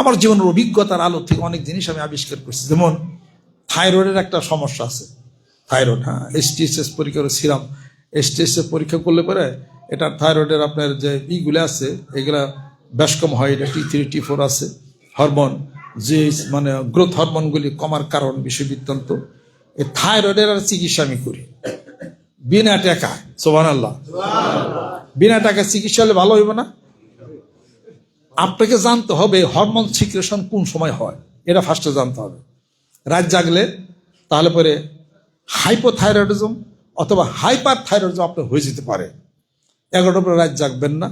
আমার জীবনের অভিজ্ঞতার আলো থেকে অনেক জিনিস আমি আবিষ্কার করছি। যেমন, থাইরয়েডের একটা সমস্যা আছে। থাইরয়েড হ্যাঁ এসটিএসএস পরীক্ষা সিরাম এসটিএসএস পরীক্ষা করলে পরে এটা থাইরয়েডের আপনার যে ইগুলো আছে, এগুলা বেশ কম হয়। এটা টি থ্রি টি ফোর আছে। হরমোন যে মানে গ্রোথ হরমোনগুলি কমার কারণ বিষয় বৃত্তান্ত এই থাইরয়েডের আর চিকিৎসা আমি করি। বিনা টাকা সোবান আল্লাহ বিনা টাকা চিকিৎসা হলে ভালো হইব না? আপনাকে জানতে হবে হরমোন সিক্রেশন কোন সময় হয়। এটা ফার্স্টে জানতে হবে। রাত জাগলে, তাহলে পরে হাইপোথাইরয়েডিজম অথবা হাইপার থাইরয়েডিজম আপনার হয়ে যেতে পারে। এগারোটার পরে রাত জাগবেন না।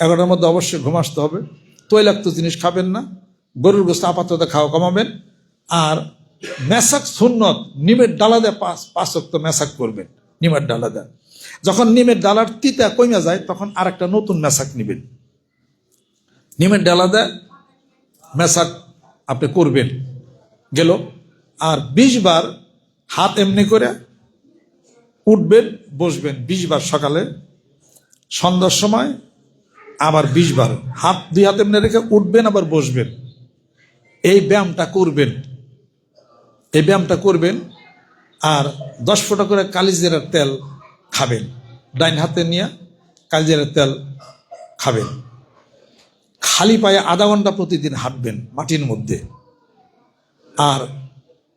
এগারোটার মধ্যে অবশ্যই ঘুম আসতে হবে। তৈলাক্ত জিনিস খাবেন না। গরুর গোস্ত আপাতত খাওয়া কমাবেন। আর মেসাক সুন্নত, নিমের ডালা দেয় পাঁচ পাঁচ অক্ত মেসাক করবেন, নিমের ডালা দেয়। যখন নিমের ডালার তিতা কমে যায়, তখন আর একটা নতুন মেসাক নেবেন। নিমের ডালা দেয় মেসাক আপনি করবেন। গেল। আর বিশ বার হাত এমনি করে উঠবেন, বসবেন বিশ বার সকালে। সন্ধ্যার সময় আবার বিশ বার হাত, দুই হাত এমনি রেখে উঠবেন, আবার বসবেন। এই ব্যায়ামটা করবেন। এই ব্যায়ামটা করবেন আর দশ ফোঁটা করে কালিজিরার তেল খাবেন। ডাইন হাতে নিয়ে কালিজিরার তেল খাবেন। খালি পায়ে আধা ঘণ্টা প্রতিদিন হাঁটবেন মাটির মধ্যে। আর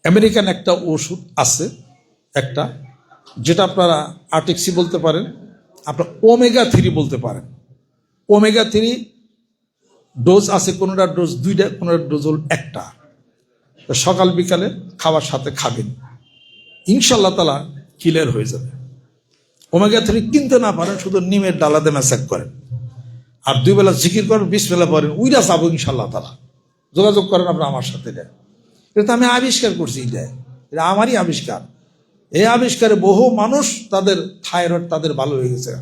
আমেরিকান একটা ওষুধ আছে, একটা, যেটা আপনারা আর্টিক্সি বলতে পারেন, আপনার ওমেগা থ্রি বলতে পারেন। ওমেগা থ্রি ডোজ আছে কোনোটার ডোজ দুইটা কোনোটার ডোজ হল একটা। সকাল বিকালে খাওয়ার সাথে খাবেন। ইনশাল্লাহ তালা ক্লিয়ার হয়ে যাবে। ওমেগা থ্রি কিনতে না পারেন, শুধু নিমের ডালাতে ম্যাসাক করেন। আর দুই বেলা জিকির করেন, বিশ বেলা পড়েন, উইরা যাব ইনশাল্লাহ তালা যোগাযোগ করেন আপনার আমার সাথে এটা। এটা আমি আবিষ্কার করছি এটা। এটা আমারই আবিষ্কার। এই আবিষ্কারে বহু মানুষ তাদের থাইরয়েড তাদের ভালো হয়ে গেছে।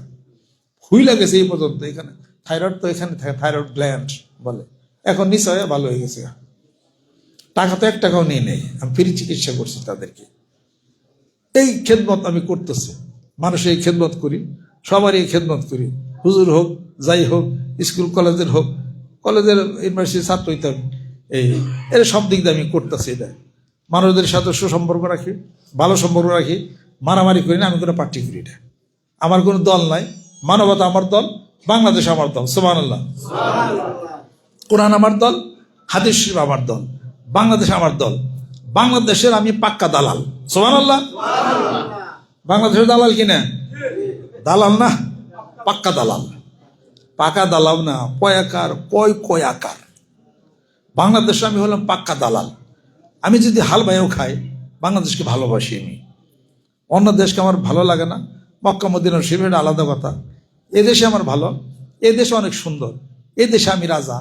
হুই লাগেছে এই পর্যন্ত এখানে। থাইরয়েড তো এখানে থাকে, থাইরয়েড গ্ল্যান্ড বলে। এখন নিশ্চয় ভালো হয়ে গেছে। টাকা তো এক টাকাও নিয়ে নেই। আমি ফ্রি চিকিৎসা করছি তাদেরকে। এই খেদমত আমি করতেছি। মানুষের এই খেদমত করি, সবারই খেদমত করি। হুজুর হোক, যাই হোক, স্কুল, কলেজের হোক, কলেজের ইউনিভার্সিটির ছাত্র হইতে আমি এই, এর সব দিক দিয়ে আমি করতেছি এটা। মানুষদের সাথে সুসম্পর্ক রাখি, ভালো সম্পর্ক রাখি, মারামারি করি না, আমি কোনো পার্টি করি না। আমার কোনো দল নাই। মানবতা আমার দল, বাংলাদেশ আমার দল সোমান আল্লাহ কোরআন আমার দল, হাদিস আমার দল, বাংলাদেশ আমার দল। বাংলাদেশের আমি পাক্কা দালাল সোমান আল্লাহ বাংলাদেশের দালাল কিনা? দালাল না। পাক্কা দালাল। পাকা দালাল না কয়াকার কয় কয়াকার বাংলাদেশে আমি হলাম পাক্কা দালাল। আমি যদি হাল ভাইও খাই, বাংলাদেশকে ভালোবাসি আমি। অন্য দেশকে আমার ভালো লাগে না, মক্কা মদিনার শিবের আলাদা কথা। এ দেশে আমার ভালো, এ দেশে অনেক সুন্দর। এই দেশে আমি রাজা,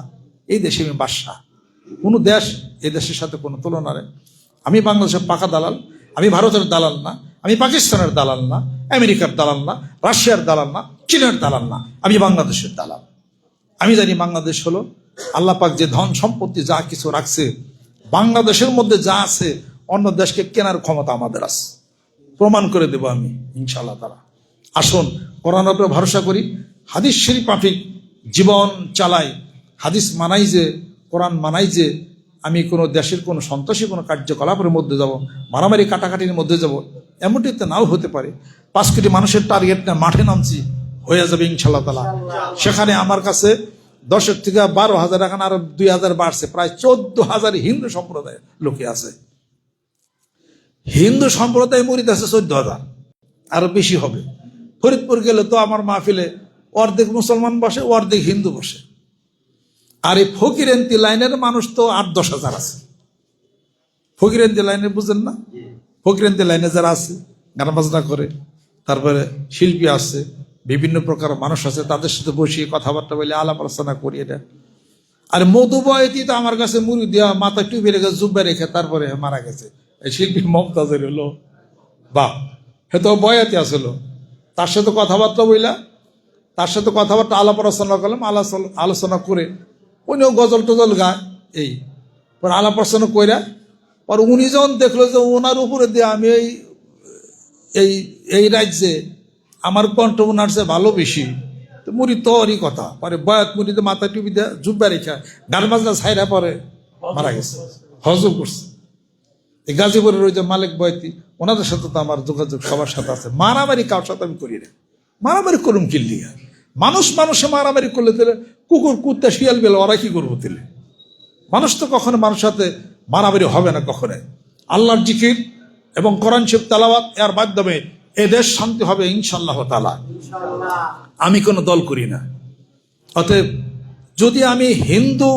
এই দেশে আমি বাদশাহ। কোনো দেশ এ দেশের সাথে কোনো তুলনা নেই। আমি বাংলাদেশের পাকা দালাল, আমি ভারতের দালাল না, আমি পাকিস্তানের দালাল না আমেরিকার দালাল না, রাশিয়ার দালাল না, চীনের দালাল না, আমি বাংলাদেশের দালাল। আমি জানি বাংলাদেশ হলো আল্লাহ পাক যে ধন সম্পত্তি যা কিছু রাখছে, বাংলাদেশের মধ্যে যা আছে, অন্য দেশকে কেনার ক্ষমতা আমাদের আছে। প্রমাণ করে দেব আমি, ইনশাআল্লাহ তারা আসুন, কোরআন উপরে ভরসা করি, হাদিস শরীফ মাফিক, জীবন চালাই হাদিস মানাই যে, কোরআন মানাই যে আমি কোনো দেশের কোনো সন্ত্রাসী কোনো কার্যকলাপের মধ্যে যাব মারামারি কাটাকাটির মধ্যে যাব এমনটি তো নাও হতে পারে। পাঁচ কোটি মানুষের টার্গেট না মাঠে নামছি হয়ে যাবে ইনশাল্লাহ তালা সেখানে আমার কাছে দশের থেকে বারো হাজার এখন আরও দুই হাজার বাড়ছে প্রায় চোদ্দ হাজার হিন্দু সম্প্রদায়ের লোকে আছে। হিন্দু সম্প্রদায় মরিতে আছে চোদ্দ হাজার আরও বেশি হবে। ফরিদপুর গেলে তো আমার মাহফিলে অর্ধেক মুসলমান বসে অর্ধেক হিন্দু বসে। আর এই ফকিরেন্তি লাইনের মানুষ তো আট, দশ হাজার আছে। ফকিরেন্তি লাইনে বুঝেন না? ফকিরেন্তি লাইনে যারা আছে গান বাজনা করে, তারপরে শিল্পী আছে, বিভিন্ন প্রকার মানুষ আছে, তাদের সাথে বসিয়ে কথাবার্তা বলে আলাপ আলোচনা করি এটা। আর মধু বয়তি তো আমার কাছে মুড়ি দেওয়া, মাথা টুপি রেখে জুব্বা রেখে তারপরে মারা গেছে। এই শিল্পী মমতাজের হলো বা হে তো বয়াতি আসলো তার সাথে কথাবার্তা বইলা, তার সাথে কথাবার্তা আলাপ আলোচনা করলাম আলোচনা করে উনিও গজল টজল গায়। এই, পর আলাপ আলোচনা কইরা, পর উনি যখন দেখল যে ওনার উপরে দিয়ে আমি এই এই এই রাজ্যে আমার কণ্ঠ ওনার চেয়ে ভালো বেশি, তো মুড়ি তোরই কথা। পরে বয়াত মুড়িতে মাথা টুপি দেয় জুব্বা রেখা গান বাজনা ছাইরা পরে মারা গেছে, হজম করছে। এই গাজীপুরের ওই যে মালিক বয়তি, ওনাদের সাথে তো আমার যোগাযোগ সবার সাথে আছে। মারামারি কারোর সাথে আমি করি না। মারামারি করুম কিল্লি মানুষ মানুষে মারামারি করলে তাহলে কুকুর কুত্তা শিয়াল বেল ওরা কি করব তিলে মানুষ তো কখনো মানুষের সাথে মারামারি হবে না কখনো আল্লাহর জিকির এবং কোরআন শিব তালাবাত এর মাধ্যমে এ দেশ শান্তি হবে ইনশাল্লাহ তালা আমি কোনো দল করি না। অতএব যদি আমি হিন্দু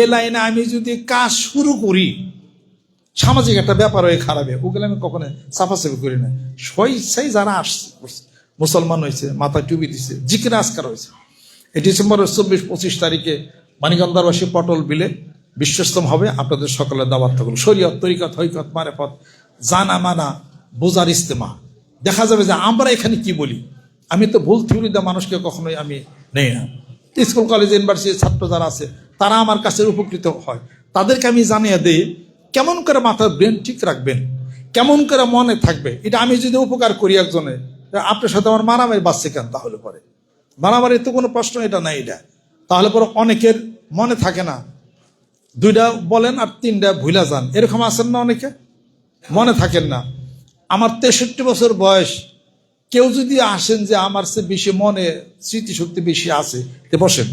এ লাইনে আমি যদি কাজ শুরু করি সামাজিক একটা ব্যাপার হয়ে খারাপ ওগুলো আমি কখনো সাফাসাফি করি না। স্বইচ্ছাই যারা আসছে মুসলমান হয়েছে মাথায় টুবি দিছে জিকির আজকার হয়েছে। এই ডিসেম্বরের চব্বিশ পঁচিশ তারিখে মানিকন্দারবাসী পটল বিলে বিশ্বস্তম হবে। আপনাদের সকলের দাবাত থাকল শরীয়ত, তরিকত, হৈকত, মারেফত, জানা, মানা, বোঝার ইস্তেমা। দেখা যাবে যে আমরা এখানে কি বলি। আমি তো ভুল থিওরি দেওয়া মানুষকে কখনোই আমি নেই না। স্কুল, কলেজ, ইউনিভার্সিটির ছাত্র যারা আছে, তারা আমার কাছে উপকৃত হয়। তাদেরকে আমি জানিয়ে দিই, কেমন করে মাথার ব্রেন ঠিক রাখবেন? কেমন করে মনে থাকবে? এটা আমি যদি উপকার করি একজনে আপনার সাথে আমার মারামারি বাঁচছে কেন? তাহলে পরে। মারামারির তো কোনো প্রশ্ন, এটা নাই এটা। তাহলে পরে অনেকের মনে থাকে না। দুইটা বলেন আর তিনটা ভুলা যান। এরকম আছেন না অনেকে? মনে থাকেন না। আমার তেষট্টি বছর বয়স। কেউ যদি আসেন যে আমার সে বেশি মনে, স্মৃতিশক্তি বেশি আছে, তে বসেন।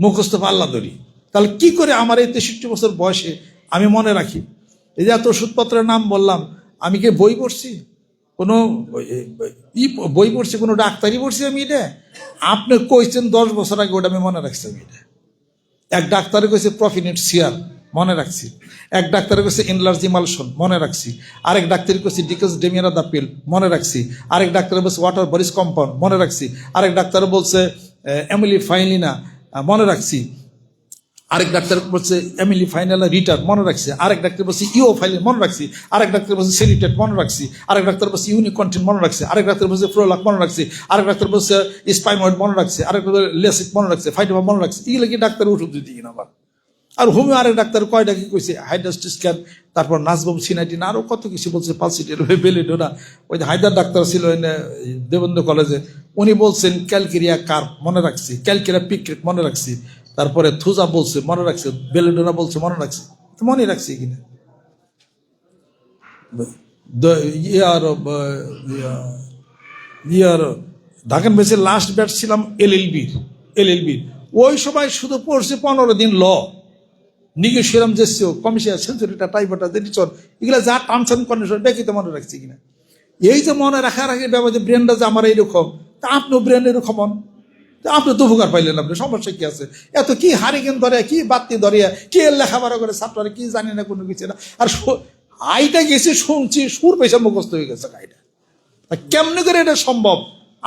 মুখস্থ পাল্লা ধরি। তাহলে কি করে আমার এই তেষট্টি বছর বয়সে আমি মনে রাখি? এই যে এত ওষুধপত্রের নাম বললাম, আমি কি বই পড়ছি? কোনো ই, বই পড়ছি, কোনো ডাক্তারি পড়ছি আমি এটা আপনি কইছেন দশ বছর আগে ওটা আমি মনে রাখছি আমি এটা এক ডাক্তারে কইছে প্রফিনেট সিয়ার, মনে রাখছি। এক ডাক্তারে কইছে ইনলার্জি মালসন, মনে রাখছি। আরেক ডাক্তারি কইছে ডিকস ডেমিয়ারা দা পিল, মনে রাখছি। আরেক ডাক্তারে বলছে ওয়াটার বরিস কম্পাউন্ড, মনে রাখছি। আরেক ডাক্তারে বলছে এমিলি ফাইলিনা, মনে রাখছি। আরেক ডাক্তার বলছে, এমিলি ফাইনাল রিটার্ন মনে রাখছে। আরেক ডাক্তার বলছে, ইও ফাইলিন মনে রাখছি। আরেক ডাক্তার বলছে সেলিটেড মনে রাখছি। আরেক ডাক্তার বলছে ইউনিক কন্টেন্ট মনে রাখছে। আরেক ডাক্তার বলছে, ফ্লোলাক, মনে রাখছি। আরেক ডাক্তার বলছে স্পাইময়েড মনে রাখছে। আরেক ডাক্তার লেসিক মনে রাখছে। ফাইটোমা মনে রাখছে। এগুলো কি ডাক্তার ওষুধ দিতে কিনা আবার? আর হোমিও আরেক ডাক্তার কয়টা কি কইছে হাইড্রাস্টি স্ক্যান, তারপর নাজবম সিনাইটিন আরও কত কিছু বলছে, পালসিটির বেলিডোনা ওই যে হায়দার ডাক্তার ছিল দেবেন্দ্র কলেজে, উনি বলছেন, ক্যালকেরিয়া কার মনে রাখছি। ক্যালকেরিয়া পিক্রিক মনে রাখছি। তারপরে থুজা বলছে, মনে রাখছে, বেলিডোনা বলছে, মনে রাখছে। তো মনে রাখছি কিনা ইয়ার ইয়ার ঢাকান বেসে লাস্ট ব্যাট ছিলাম এল এল বির, এল এল বির। ওই সময় শুধু পড়ছে পনেরো দিন ল। নিগে সেরাম জেসিও কমিশন, সেঞ্চুরিটা টাইপটা দেরিচর এগুলো যা টার্মস অ্যান্ড কন্ডিশন দেখি তো মনে রাখছি কিনা এই যে মনে রাখার আগে ব্যাপার যে ব্রেনটা যে আমার এইরকম, তা আপনিও ব্রেন এরকম আপনি তো উপকার পাইলেন আপনি, সমস্যা কি আছে? এত কি হারিকেন ধরে, কি বাত্তি ধরে, কি লেখাপড়া করে ছাত্ররা কি জানি না কোনো কিছু না? আর আইটা গেছি, শুনছি, সুর পয়সা মুখস্থ হয়ে গেছে আইটা কেমনে করে এটা সম্ভব?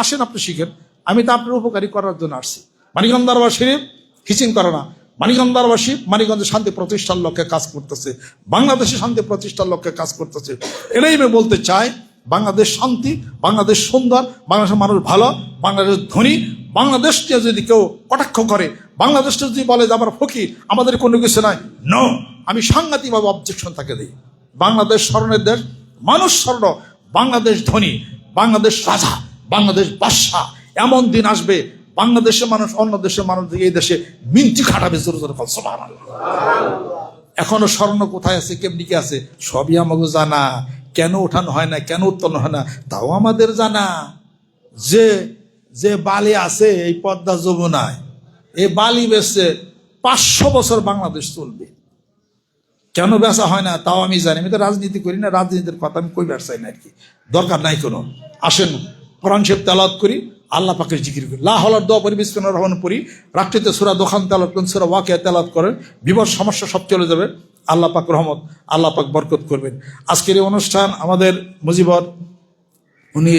আসেন আপনি শিখেন। আমি তো আপনার উপকারী করার জন্য আসছি। মানিকগঞ্জ শরীফ খিচিং করে না। মানিকগঞ্জ দরবাসী মানিকগঞ্জে শান্তি প্রতিষ্ঠার লক্ষ্যে কাজ করতেছে। বাংলাদেশে শান্তি প্রতিষ্ঠার লক্ষ্যে কাজ করতেছে। এটাই আমি বলতে চাই, বাংলাদেশ শান্তি, বাংলাদেশ সুন্দর, বাংলাদেশের মানুষ ভালো বাংলাদেশ ধনী বাংলাদেশকে যদি কেউ কটাক্ষ করে, বাংলাদেশকে যদি বলে যে আমার ফকি, আমাদের কোনো কিছু নাই ন আমি সাংঘাতিকভাবে অবজেকশন তাকে দিই। বাংলাদেশ স্মরণের দেশ, মানুষ স্মরণ বাংলাদেশ ধনী, বাংলাদেশ রাজা, বাংলাদেশ বাদশাহ, এমন দিন আসবে, বাংলাদেশের মানুষ অন্য দেশের মানুষ এই দেশে মিনতি খাটাবে জোরে জোরে এখনও স্বর্ণ কোথায় আছে, কেমনি কি আছে? সবই আমাকে জানা। কেন ওঠানো হয় না, কেন উত্তোলন হয় না, তাও আমাদের জানা। যে যে বালি আছে, এই পদ্মা যমুনায়, এই বালি বেসে পাঁচশো বছর বাংলাদেশ চলবে। কেন বেচা হয় না, তাও আমি জানি আমি তো রাজনীতি করি না, রাজনীতির কথা আমি কই চাই না আর কি। দরকার নাই কোনো। আসেন, কোরআন শেখ তেলাওয়াত করি, আল্লাহ পাকের জিকির করি। লা হলার দোয়া পরি বিস্কুন রহমান পড়ি। রাত্রিতে সুরা দোকান তেলাত করেন, সুরা ওয়াকে তেলাত করেন। বিপদ সমস্যা সব চলে যাবে। আল্লাহ পাক রহমত, আল্লাহ পাক বরকত করবেন। আজকের এই অনুষ্ঠান আমাদের মুজিবর, উনি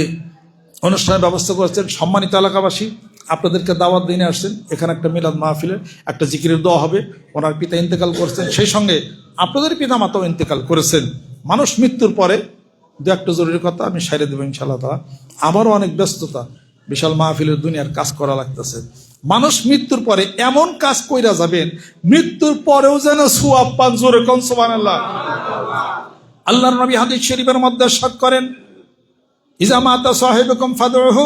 অনুষ্ঠানের ব্যবস্থা করেছেন সম্মানিত এলাকাবাসী। আপনাদেরকে দাওয়াত দিনে আসছেন। এখানে একটা মিলাদ মাহফিলের একটা জিকিরের দোয়া হবে। ওনার পিতা ইন্তেকাল করেছেন। সেই সঙ্গে আপনাদের পিতা মাতাও ইন্তেকাল করেছেন। মানুষ মৃত্যুর পরে দু একটা জরুরি কথা আমি সাইরে দেবো ইনশাল্লাহ তালা আমারও অনেক ব্যস্ততা। বিশাল মাহফিলের দুনিয়ার কাজ করা লাগতেছে। মানুষ মৃত্যুর পরে এমন কাজ কইরা যাবেন, মৃত্যুর পরেও যেন সুয়াব পান জোরে কন সুবহানাল্লাহ। আল্লাহর নবী হাদিস শরীফের মধ্যে সাত করেন ইজা মাতা সাহেবকম ফাদরহু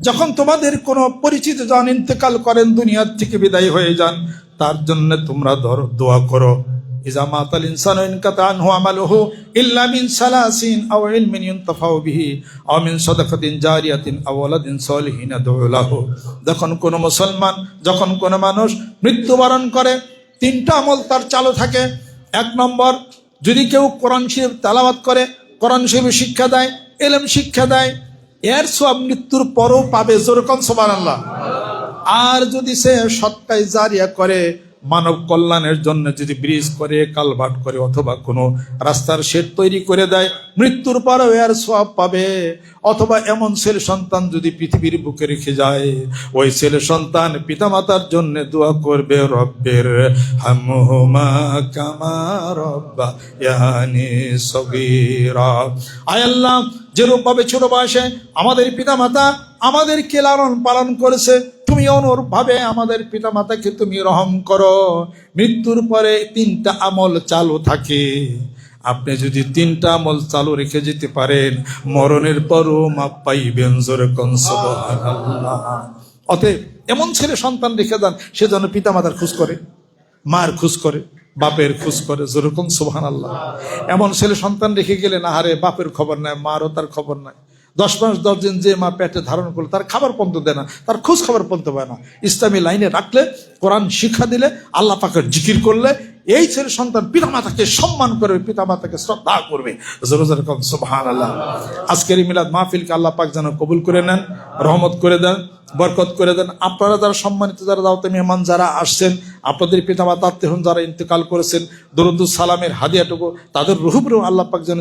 যখন তোমাদের কোনো পরিচিত জন ইন্তেকাল করেন, দুনিয়ার থেকে বিদায় হয়ে যান, তার জন্য তোমরা ধরো, দোয়া করো। সালাসিন জারিয়াতিন যখন কোনো মুসলমান, যখন কোনো মানুষ মৃত্যুবরণ করে, তিনটা আমল তার চালু থাকে। এক নম্বর, যদি কেউ কোরআন শরীফ তালাবাত করে, কোরআন শরীফ শিক্ষা দেয় এলেম শিক্ষা দেয়, এর সব মৃত্যুর পরও পাবে জোরকম সোমান আল্লাহ আর যদি সে সৎকায় জারিয়া করে মানব কল্যাণের জন্য যদি ব্রিজ করে, কালভার্ট করে অথবা কোনো রাস্তার শেড তৈরি করে দেয়, মৃত্যুর পরেও এর সব পাবে। অথবা এমন ছেলে সন্তান যদি পৃথিবীর বুকে রেখে যায়, ওই ছেলে সন্তান পিতামাতার জন্য দোয়া করবে, রব্বের হামহুমা কামা রব্বা ইয়ানি সগীরা। আয় আল্লাহ যেরূপভাবে ছোট বয়সে আমাদের পিতামাতা আমাদেরকে লালন পালন করেছে তুমি অনুরূপভাবে আমাদের পিতামাতাকে তুমি রহম করো। মৃত্যুর পরে তিনটা আমল চালু থাকে। আপনি যদি তিনটা আমল চালু রেখে যেতে পারেন, মরণের পরও মাপ পাইবেন জোরে অতএব এমন ছেলে সন্তান রেখে দেন, সে যেন পিতামাতার খোঁজ করে, মার খোঁজ করে, বাপের খোঁজ করে, যেরকম সুবহান আল্লাহ এমন ছেলে সন্তান রেখে গেলে না হারে বাপের খবর নাই, মারও তার খবর নাই। দশ মাস, দশ দিন যে মা পেটে ধারণ করলে, তার খাবার পর্যন্ত দেয় না, তার খোঁজ খাবার পর্যন্ত পায় না। ইসলামী লাইনে রাখলে, কোরআন শিক্ষা দিলে, আল্লাহ পাকের জিকির করলে এই ছেলে সন্তান পিতামাতাকে সম্মান করবে, পিতামাতাকে শ্রদ্ধা করবে। আল্লাহ আজকের এই মিলাদ মাহফিলকে আল্লাহ পাক যেন কবুল করে নেন, রহমত করে দেন, বরকত করে দেন। আপনারা যারা সম্মানিত, যারা দাওয়াতে মেহমান যারা আসছেন, আপনাদের পিতামাতা আত্মীয় যারা ইন্তেকাল করেছেন দরুদ্দুল সালামের হাদিয়াটুকু, তাদের রুহুবরেও আল্লাহ পাক যেন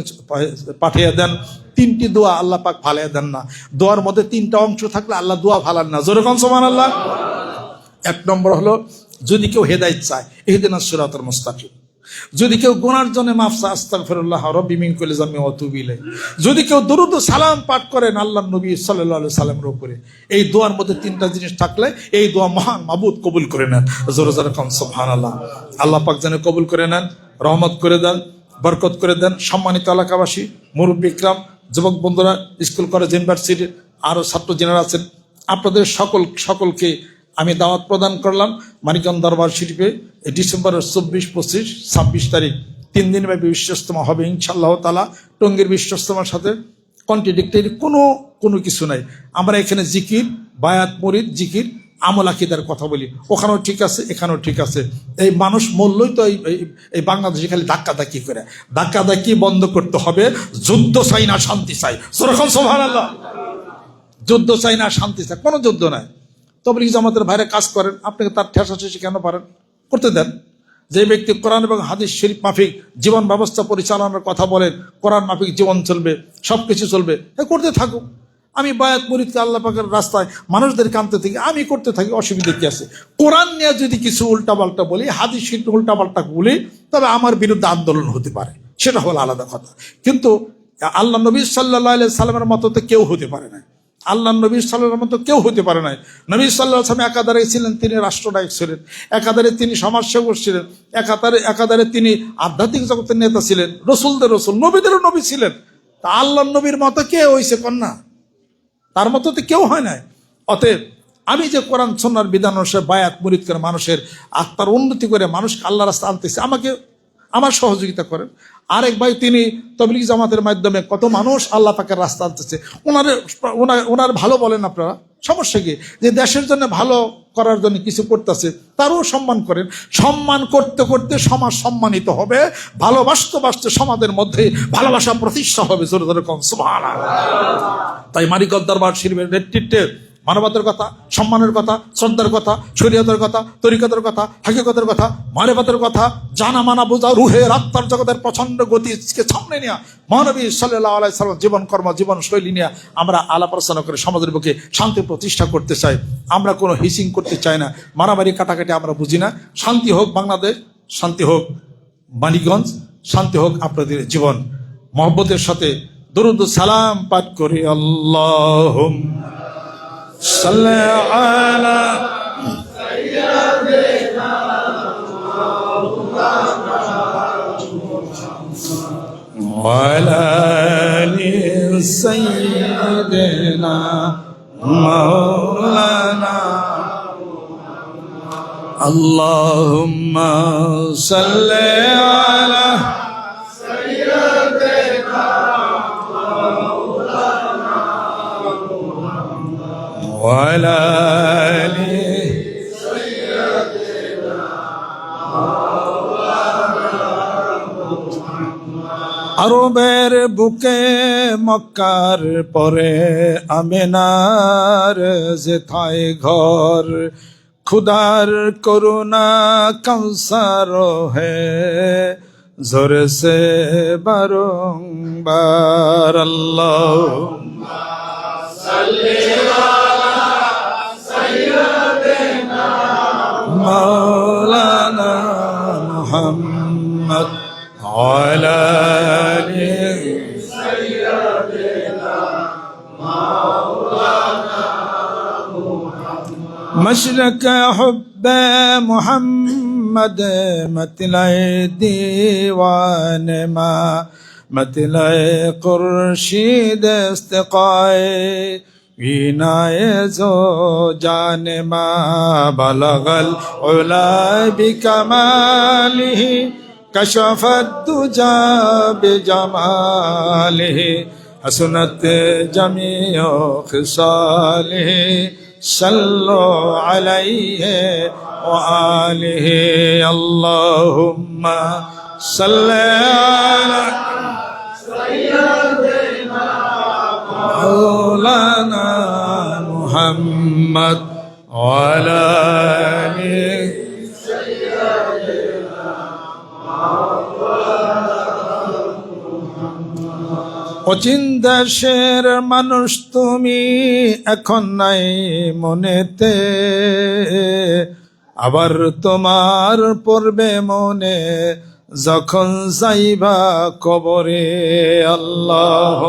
পাঠিয়ে দেন। তিনটি দোয়া আল্লাহ পাক ভালিয়ে দেন না। দোয়ার মধ্যে তিনটা অংশ থাকলে আল্লাহ দোয়া ভালান না। যেরকম সমান আল্লাহ এক নম্বর হলো যদি কেউ হেদায়ত চায় এহদিন সুরাতর মুস্তাকিম। যদি কেউ গোনার জন্য মাফসা আস্তাক ফেরুল্লাহ রব্বি মিন কলে জামি অতুবিলে যদি কেউ দরুদ সালাম পাঠ করেন আল্লাহ নবী সাল্লাহ সাল্লামের উপরে। এই দোয়ার মধ্যে তিনটা জিনিস থাকলে এই দোয়া মহান মাবুদ কবুল করে নেন। জোরে জোরে কম সুবহান আল্লাহ আল্লাহ পাক যেন কবুল করে নেন, রহমত করে দেন, বরকত করে দেন। সম্মানিত এলাকাবাসী, মুরব্বী ইকরাম, যুবক বন্ধুরা, স্কুল, কলেজ, ইউনিভার্সিটির আরও ছাত্র জেনারা আছেন, আপনাদের সকল, সকলকে আমি দাওয়াত প্রদান করলাম মানিকগঞ্জ দরবার এই ডিসেম্বরের চব্বিশ, পঁচিশ, ছাব্বিশ তারিখ। তিন দিনব্যাপী বিশ্বস্তমা হবে ইনশাল্লাহ তালা টঙ্গীর বিশ্বস্তমার সাথে কন্ট্রাডিক্টরি কোনো কোনো কিছু নাই। আমরা এখানে জিকির, বায়াত, মরিদ, জিকির, আমল আকিদার কথা বলি। ওখানেও ঠিক আছে, এখানেও ঠিক আছে। এই মানুষ মূল্যই তো এই বাংলাদেশে খালি ধাক্কা ধাক্কি করে। ধাক্কা ধাক্কি বন্ধ করতে হবে। যুদ্ধ চাই না, শান্তি চাই। সেরকম সোভান আল্লাহ যুদ্ধ চাই না, শান্তি চাই। কোনো যুদ্ধ নাই। তবলিগ জামাতের ভাইরা কাজ করেন। আপনাকে তার ঠেসা ঠেসি কেন পারেন? করতে দেন। যে ব্যক্তি কোরআন এবং হাদিস শরীফ মাফিক, জীবন ব্যবস্থা পরিচালনার কথা বলেন, কোরআন মাফিক জীবন চলবে সব কিছু চলবে হ্যাঁ করতে থাকুক। আমি বায়াত মুরিদকে আল্লাহ পাকের রাস্তায় মানুষদের আনতে থাকি, আমি করতে থাকি, অসুবিধা কি আছে? কোরআন নিয়ে যদি কিছু উল্টাপাল্টা বলি, হাদিস শরীফ উল্টাপাল্টা বলি, তবে আমার বিরুদ্ধে আন্দোলন হতে পারে। সেটা হলো আলাদা কথা। কিন্তু আল্লাহ নবী সাল্লাহ সাল্লামের মতো তো কেউ হতে পারে না। আল্লাহ নবী সাল্লামের মতো কেউ হতে পারে নাই। নবী সাল্লাহ সাল্লাম একাধারে ছিলেন, তিনি রাষ্ট্রনায়ক ছিলেন। একাধারে তিনি সমাজসেবক ছিলেন। একাধারে একাধারে তিনি আধ্যাত্মিক জগতের নেতা ছিলেন। রসুলদের রসুল, নবীদেরও নবী ছিলেন। তা আল্লাহ নবীর মতো কে হয়েছে কন্যা? তার মতো তো কেউ হয় নাই। অতএব আমি যে কোরআন সন্ন্যার বিধান অনুসারে বায়াত মুরিদ করে মানুষের আত্মার উন্নতি করে মানুষকে আল্লাহ রাস্তা আনতেছে, আমাকে আমার সহযোগিতা করেন। আরেক ভাই, তিনি তবলিগ জামাতের মাধ্যমে কত মানুষ আল্লাহ পাকের রাস্তা আনতেছে। ওনার ওনার ভালো বলেন আপনারা। সমস্যা কি? যে দেশের জন্য ভালো করার জন্য কিছু করতেছে, তারও সম্মান করেন। সম্মান করতে করতে সমাজ সম্মানিত হবে। ভালোবাসতে বাসতে সমাজের মধ্যে ভালোবাসা প্রতিষ্ঠা হবে। তাই মানিকর দরবার শিল্পের নেতৃত্বে মানবতার কথা, সম্মানের কথা, শ্রদ্ধার কথা, শরীয়তের কথা, তরিকতের কথা, হাকিকতের কথা মানবতার কথা, জানা মানা বোঝা রুহে আত্মার জগতের প্রচণ্ড গতিকে সামনে নিয়ে মহানবী সাল্লাহ আলাই সাল্লাম জীবন কর্ম, জীবন শৈলী নিয়ে আমরা আলাপ আলোচনা করে সমাজের বুকে শান্তি প্রতিষ্ঠা করতে চাই। আমরা কোনো হিসিং করতে চাই না। মারামারি কাটাকাটি আমরা বুঝি না। শান্তি হোক বাংলাদেশ, শান্তি হোক মানিকগঞ্জ, শান্তি হোক আপনাদের জীবন। মহব্বতের সাথে দরুদ সালাম পাঠ করি। আল্লাহ صل على وعلى آل سيدنا مولانا اللهم صل على وعلى آله আরবের বুকে মক্কার পরে আমেনার যেথায় ঘর খুদার করুণা কৌসার হে জোরে সে বারংবার আল্লাহ مولانا محمد على آله مشرق حب محمد مثل ديوان ما مثل قرشید استقائے بینائے زو جان ما بلغ العلا بکماله كشف الدجى بجماله حسنت جميع خصاله صلوا عليه وآله اللهم صل على مولانا محمد وعلى آله অচিন দেশের মানুষ তুমি এখন নাই মনেতে আবার তোমার পড়বে মনে যখন যাইবা কবরে আল্লাহ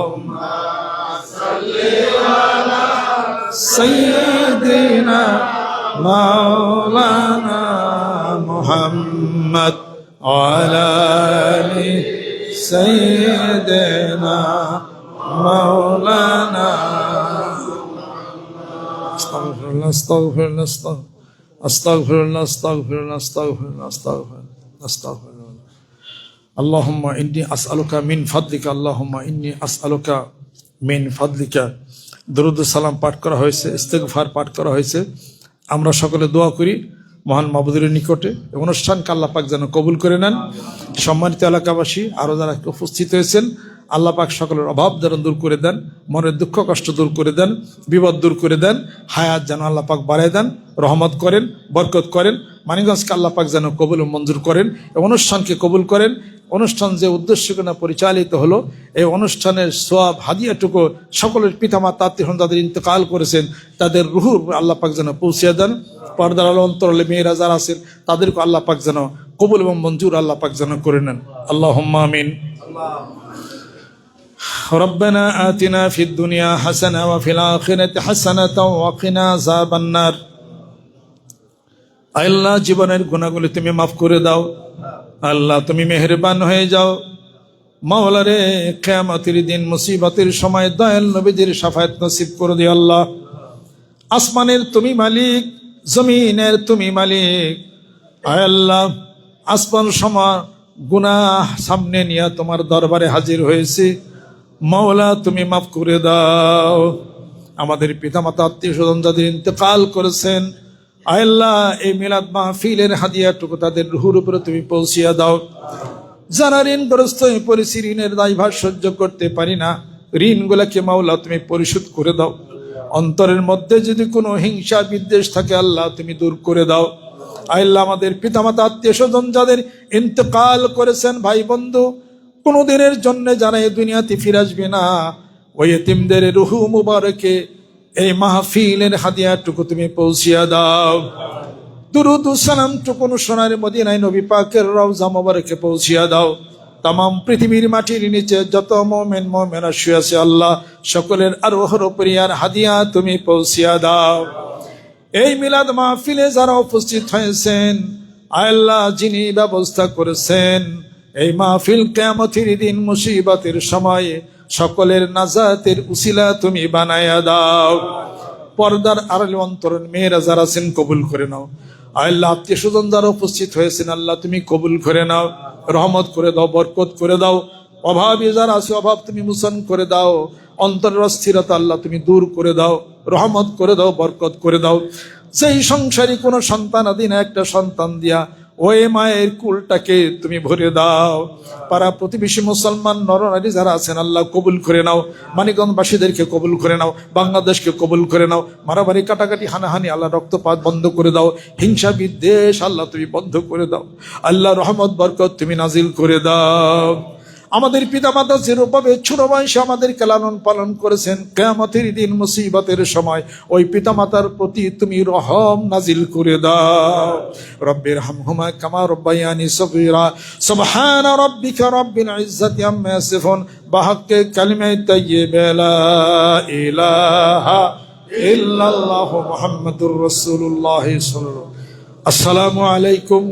سيدنا مولانا محمد وعلى آله سيدنا مولانا. أستغفر الله أستغفر الله أستغفر الله أستغفر الله أستغفر الله أستغفر الله أستغفر الله. استغفر الله اللهم إني أسألك من فضلك اللهم إني أسألك من فضلك. সালাম পাঠ করা হয়েছে ইস্তেকফার পাঠ করা হয়েছে। আমরা সকলে দোয়া করি মহান মাবুদের নিকটে। অনুষ্ঠান কাল্লাপাক যেন কবুল করে নেন। সম্মানিত এলাকাবাসী আরও যারা উপস্থিত হয়েছেন আল্লাহ পাক সকলের অভাব যেন দূর করে দেন, মনের দুঃখ কষ্ট দূর করে দেন, বিপদ দূর করে দেন, হায়াত যেন আল্লাহ পাক বাড়ায় দেন, রহমত করেন, বরকত করেন মানিগঞ্জকে আল্লাহ পাক যেন কবুল মঞ্জুর করেন এই অনুষ্ঠানকে কবুল করেন। অনুষ্ঠান যে উদ্দেশ্য কিনা পরিচালিত হলো, এই অনুষ্ঠানের সোয়াব হাদিয়াটুকু সকলের পিতামাতা, আত্মীয় যাদের ইন্তকাল করেছেন, তাদের রুহুর আল্লাহ পাক যেন পৌঁছিয়ে দেন। পর্দার আলো অন্তরালে মেয়েরা যারা আছেন, তাদেরকে আল্লাহ পাক যেন কবুল এবং মঞ্জুর আল্লাহ পাক যেন করে নেন। আল্লাহ আমিন। ربنا آتنا في الدنيا حسنة وفي الآخرة حسنة وقنا عذاب النار আল্লাহ জীবনের গুণাগুলি তুমি মাফ করে দাও আল্লাহ তুমি মেহরবান হয়ে যাও মাওলারে কেয়ামতের দিন মুসিবতের সময় দয়াল নবীদের সাফায়াত নসিব করে দিও আল্লাহ আসমানের তুমি মালিক জমিনের তুমি মালিক আয় আল্লাহ আসমান সময় গুনাহ সামনে নিয়ে তোমার দরবারে হাজির হয়েছে মাওলা, তুমি মাফ করে দাও। আমাদের পিতামাতা আত্মীয় স্বজন যাদের ইন্তেকাল করেছেন, আল্লাহ এই মিলাদ মাহফিলের হাদিয়াটুকু তাদের রুহুর উপরে তুমি পৌঁছিয়া দাও। যারা ঋণগ্রস্ত হয়ে পড়েছি, ঋণের দায়ভার সহ্য করতে পারি না, ঋণগুলাকে মাওলা, তুমি পরিশোধ করে দাও। অন্তরের মধ্যে যদি কোনো হিংসা, বিদ্বেষ থাকে, আল্লাহ, তুমি দূর করে দাও। আল্লাহ, আমাদের পিতামাতা আত্মীয় স্বজন যাদের ইন্তকাল করেছেন, ভাই বন্ধু কোনো দিনের জন্য যারা এই দুনিয়াতে ফিরে আসবে না। ওই এতিমদের রুহু মুবারকে এই মাহফিলের হাদিয়াটুকু তুমি পৌঁছিয়া দাও। দুরুদ সালাম টুকুন সোনার মদিনায় নবী পাকের রওজা মোবারকে পৌঁছিয়া দাও। তাম পৃথিবীর মাটির নিচে যত মোমেন মোমেনা শুয়ে আছে আল্লাহ, সকলের আর ওহর প্রিয়ার হাদিয়া তুমি পৌঁছিয়া দাও। এই মিলাদ মাহফিলে যারা উপস্থিত হয়েছেন, আল্লাহ যিনি ব্যবস্থা করেছেন এই মাহফিল কেমতির দিন মুসিবতের সময়ে সকলের নাজাতের উসিলা তুমি বানায়া দাও। পর্দার আড়ালে অন্তরের মেয়েরা যারা আছেন, কবুল করে নাও। আল্লাহ আত্মীয় স্বজন যারা উপস্থিত হয়েছেন, আল্লাহ তুমি কবুল করে নাও। রহমত করে দাও, বরকত করে দাও। অভাবী যারা আছে, অভাব তুমি মুসন করে দাও। অন্তরের অস্থিরতা আল্লাহ তুমি দূর করে দাও। রহমত করে দাও, বরকত করে দাও। সেই সংসারী কোনো সন্তান আদিন একটা সন্তান দিয়া ওই মায়ের কুলটাকে তুমি ভরে দাও। পাড়া প্রতিবেশী মুসলমান নরনারী যারা আছেন, আল্লাহ কবুল করে নাও। মানিকগঞ্জবাসীদেরকে কবুল করে নাও। বাংলাদেশকে কবুল করে নাও। মারামারি কাটাকাটি, হানাহানি, আল্লাহ রক্তপাত বন্ধ করে দাও। হিংসা বিদ্বেষ, আল্লাহ তুমি বন্ধ করে দাও। আল্লাহ রহমত, বরকত তুমি নাজিল করে দাও। আমাদের পিতা পিতামাতা যেরূপভাবে ছোট বয়সে আমাদেরকে লালন পালন করেছেন, কেয়ামতের দিন মুসিবতের সময় ওই পিতামাতার প্রতি তুমি রহম নাজিল করে দাও। রব্বের হামহুমা কামা রব্বায়ানি সগীরা, সুবহান রাব্বিকা রাব্বিল ইজ্জাতি আম্মা ইয়াসিফুন, বাহাক্কে কালিমায়ে ইলাহা ইল্লাল্লাহু মুহাম্মাদুর রাসূলুল্লাহ সাল্লাল্লাহু আসসালামু আলাইকুম।